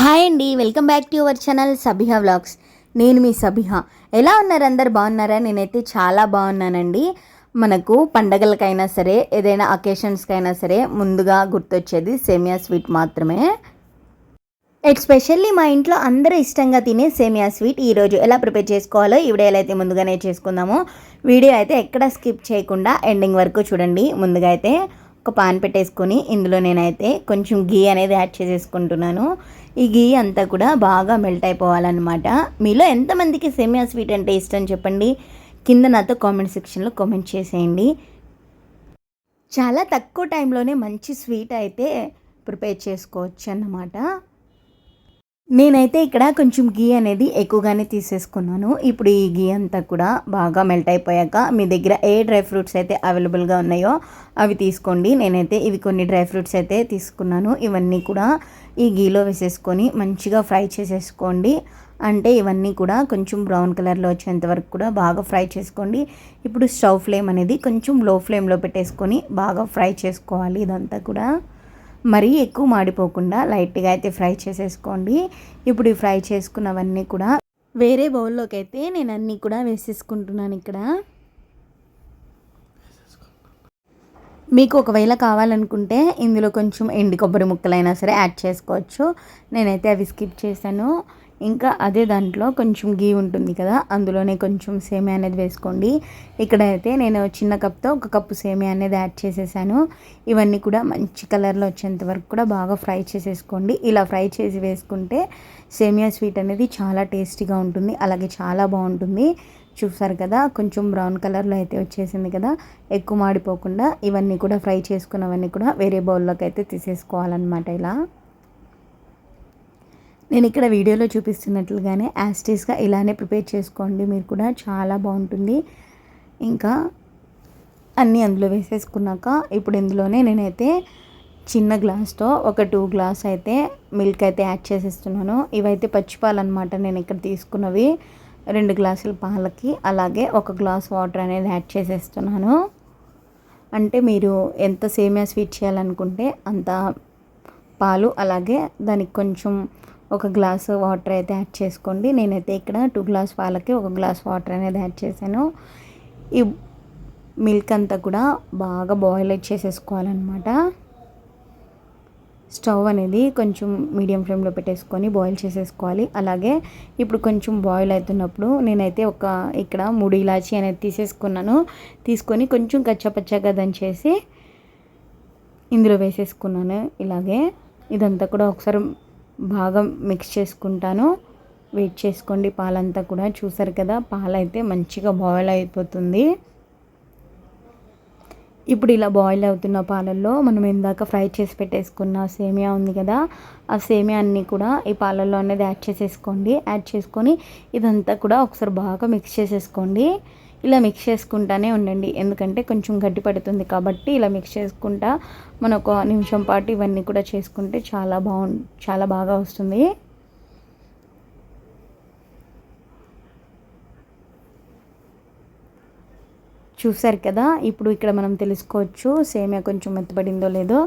Hi అండి welcome back to your channel Sabiha vlogs. నేను మీ సబిహా. ఎలా ఉన్నారు అందరు? బాగున్నారా? నేనైతే చాలా బాగున్నానండి. మనకు పండగలకైనా సరే ఏదైనా అకేషన్స్కైనా సరే ముందుగా గుర్తొచ్చేది సేమియా స్వీట్ మాత్రమే. ఎస్పెషల్లీ మా ఇంట్లో అందరూ ఇష్టంగా తినే సేమియా స్వీట్ ఈరోజు ఎలా ప్రిపేర్ చేసుకోవాలో ఈ వీడియోలో అయితే ముందుగానే చేసుకుందాము వీడియో అయితే ఎక్కడ స్కిప్ చేయకుండా ఎండింగ్ వరకు చూడండి. ముందుగా అయితే ఒక పాన్ పెట్టేసుకొని ఇందులో నేనైతే కొంచెం గీ అనేది యాడ్ చేసేసుకుంటున్నాను. ఈ గీ అంతా కూడా బాగా మెల్ట్ అయిపోవాలన్నమాట. మీలో ఎంతమందికి సేమియా స్వీట్ అంటే ఇష్టం చెప్పండి? కింద నాతో కామెంట్ సెక్షన్లో కామెంట్ చేసేయండి. చాలా తక్కువ టైంలోనే మంచి స్వీట్ అయితే ప్రిపేర్ చేసుకోవచ్చు అన్నమాట. నేనైతే ఇక్కడ కొంచెం గీ అనేది ఎక్కువగానే తీసేసుకున్నాను. ఇప్పుడు ఈ గీ అంతా కూడా బాగా మెల్ట్ అయిపోయాక మీ దగ్గర ఏ డ్రై ఫ్రూట్స్ అయితే అవైలబుల్గా ఉన్నాయో అవి తీసుకోండి. నేనైతే ఇవి కొన్ని డ్రై ఫ్రూట్స్ అయితే తీసుకున్నాను. ఇవన్నీ కూడా ఈ గీలో వేసేసుకొని మంచిగా ఫ్రై చేసేసుకోండి. అంటే ఇవన్నీ కూడా కొంచెం బ్రౌన్ కలర్లో వచ్చేంత వరకు కూడా బాగా ఫ్రై చేసుకోండి. ఇప్పుడు స్టవ్ ఫ్లేమ్ అనేది కొంచెం లో ఫ్లేమ్లో పెట్టేసుకొని బాగా ఫ్రై చేసుకోవాలి ఇదంతా కూడా. మరీ ఎక్కువ మాడిపోకుండా లైట్గా అయితే ఫ్రై చేసేసుకోండి. ఇప్పుడు ఈ ఫ్రై చేసుకున్నవన్నీ కూడా వేరే బౌల్లోకి అయితే నేను అన్నీ కూడా వేసేసుకుంటున్నాను ఇక్కడ. మీకు ఒకవేళ కావాలనుకుంటే ఇందులో కొంచెం ఎండి కొబ్బరి ముక్కలైనా సరే యాడ్ చేసుకోవచ్చు. నేనైతే అవి స్కిప్ చేశాను. ఇంకా అదే దాంట్లో కొంచెం గీ ఉంటుంది కదా అందులోనే కొంచెం సేమియా అనేది వేసుకోండి. ఇక్కడైతే నేను చిన్న కప్తో ఒక కప్పు సేమియా అనేది యాడ్ చేసేసాను. ఇవన్నీ కూడా మంచి కలర్లో వచ్చేంత వరకు కూడా బాగా ఫ్రై చేసేసుకోండి. ఇలా ఫ్రై చేసి వేసుకుంటే సేమియా స్వీట్ అనేది చాలా టేస్టీగా ఉంటుంది అలాగే చాలా బాగుంటుంది. చూసారు కదా కొంచెం బ్రౌన్ కలర్లో అయితే వచ్చేసింది కదా ఎక్కువ మాడిపోకుండా ఇవన్నీ కూడా ఫ్రై చేసుకున్నవన్నీ కూడా వేరే బౌల్లోకి అయితే తీసేసుకోవాలన్నమాట ఇలా. నేను ఇక్కడ వీడియోలో చూపిస్తున్నట్లుగానే యాస్టీస్గా ఇలానే ప్రిపేర్ చేసుకోండి. మీరు కూడా చాలా బాగుంటుంది. ఇంకా అన్నీ అందులో వేసేసుకున్నాక ఇప్పుడు ఇందులోనే నేనైతే చిన్న గ్లాస్తో ఒక టూ గ్లాస్ అయితే మిల్క్ అయితే యాడ్ చేసేస్తున్నాను. ఇవైతే పచ్చిపాలు అనమాట నేను ఇక్కడ తీసుకున్నవి రెండు గ్లాసుల పాలకి. అలాగే ఒక గ్లాస్ వాటర్ అనేది యాడ్ చేసేస్తున్నాను. అంటే మీరు ఎంత సేమియా స్వీట్ చేయాలనుకుంటే అంత పాలు అలాగే దానికి కొంచెం ఒక గ్లాసు వాటర్ అయితే యాడ్ చేసుకోండి. నేనైతే ఇక్కడ టూ గ్లాస్ పాలకి ఒక గ్లాస్ వాటర్ అనేది యాడ్ చేశాను. ఈ మిల్క్ అంతా కూడా బాగా బాయిల్ చేసేసుకోవాలన్నమాట. స్టవ్ అనేది కొంచెం మీడియం ఫ్లేమ్లో పెట్టేసుకొని బాయిల్ చేసేసుకోవాలి. అలాగే ఇప్పుడు కొంచెం బాయిల్ అవుతున్నప్పుడు నేనైతే ఒక ఇక్కడ మూడు ఇలాచి అనేది తీసేసుకున్నాను. తీసుకొని కొంచెం కచ్చపచ్చగా దంచేసి ఇందులో వేసేసుకున్నాను. ఇలాగే ఇదంతా కూడా ఒకసారి బాగా మిక్స్ చేసుకుంటాను. వెయిట్ చేసుకోండి పాలంతా కూడా చూసారు కదా పాలైతే మంచిగా బాయిల్ అయిపోతుంది. ఇప్పుడు ఇలా బాయిల్ అవుతున్న పాలల్లో మనం ఇందాక ఫ్రై చేసి పెట్టేసుకున్న సేమియా ఉంది కదా ఆ సేమియా అన్నీ కూడా ఈ పాలల్లో అనేది యాడ్ చేసేసుకోండి. యాడ్ చేసుకొని ఇదంతా కూడా ఒకసారి బాగా మిక్స్ చేసేసుకోండి. ఇలా మిక్స్ చేసుకుంటానే ఉండండి. ఎందుకంటే కొంచెం గట్టి పడుతుంది కాబట్టి ఇలా మిక్స్ చేసుకుంటా. మనం ఒక నిమిషం పాటు ఇవన్నీ కూడా చేసుకుంటే చాలా బాగు చాలా బాగా వస్తుంది. చూసారు కదా ఇప్పుడు ఇక్కడ మనం తెలుసుకోవచ్చు సేమియా కొంచెం మెత్తబడిందో లేదో.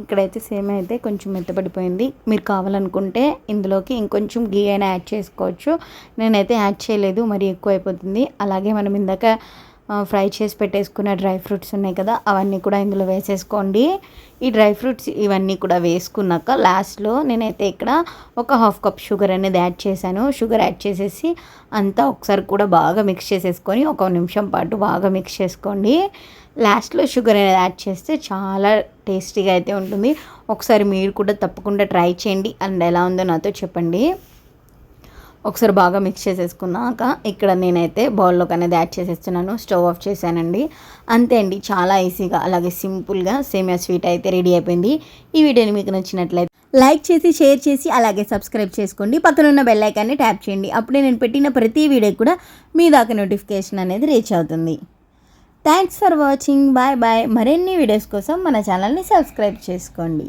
ఇక్కడైతే సేమియా అయితే కొంచెం మెత్తబడిపోయింది. మీరు కావాలనుకుంటే ఇందులోకి ఇంకొంచెం గీ అయినా యాడ్ చేసుకోవచ్చు. నేనైతే యాడ్ చేయలేదు మరి ఎక్కువ అయిపోతుంది అలాగే మనం ఇందాక ఫ్రై చేసి పెట్టేసుకున్న డ్రై ఫ్రూట్స్ ఉన్నాయి కదా అవన్నీ కూడా ఇందులో వేసేసుకోండి. ఈ డ్రై ఫ్రూట్స్ ఇవన్నీ కూడా వేసుకున్నాక లాస్ట్లో నేనైతే ఇక్కడ ఒక హాఫ్ కప్ షుగర్ అనేది యాడ్ చేశాను. షుగర్ యాడ్ చేసేసి అంతా ఒకసారి కూడా బాగా మిక్స్ చేసేసుకొని ఒక నిమిషం పాటు బాగా మిక్స్ చేసుకోండి. లాస్ట్లో షుగర్ అనేది యాడ్ చేస్తే చాలా టేస్టీగా అయితే ఉంటుంది. ఒకసారి మీరు కూడా తప్పకుండా ట్రై చేయండి. అండ్ ఎలా ఉందో నాతో చెప్పండి. ఒకసారి బాగా మిక్స్ చేసేసుకున్నాక ఇక్కడ నేనైతే బౌల్లోకి అనేది యాడ్ చేసేస్తున్నాను. స్టవ్ ఆఫ్ చేశానండి. అంతే అండి చాలా ఈజీగా అలాగే సింపుల్గా సేమియా స్వీట్ అయితే రెడీ అయిపోయింది. ఈ వీడియోని మీకు నచ్చినట్లయితే లైక్ చేసి షేర్ చేసి అలాగే సబ్స్క్రైబ్ చేసుకోండి. పక్కనున్న బెల్ ఐకాన్ని ట్యాప్ చేయండి. అప్పుడే నేను పెట్టిన ప్రతి వీడియో కూడా మీ దాకా నోటిఫికేషన్ అనేది రీచ్ అవుతుంది. Thanks for watching bye bye మరిన్ని వీడియోస్ కోసం మన ఛానల్ని సబ్స్క్రైబ్ చేసుకోండి.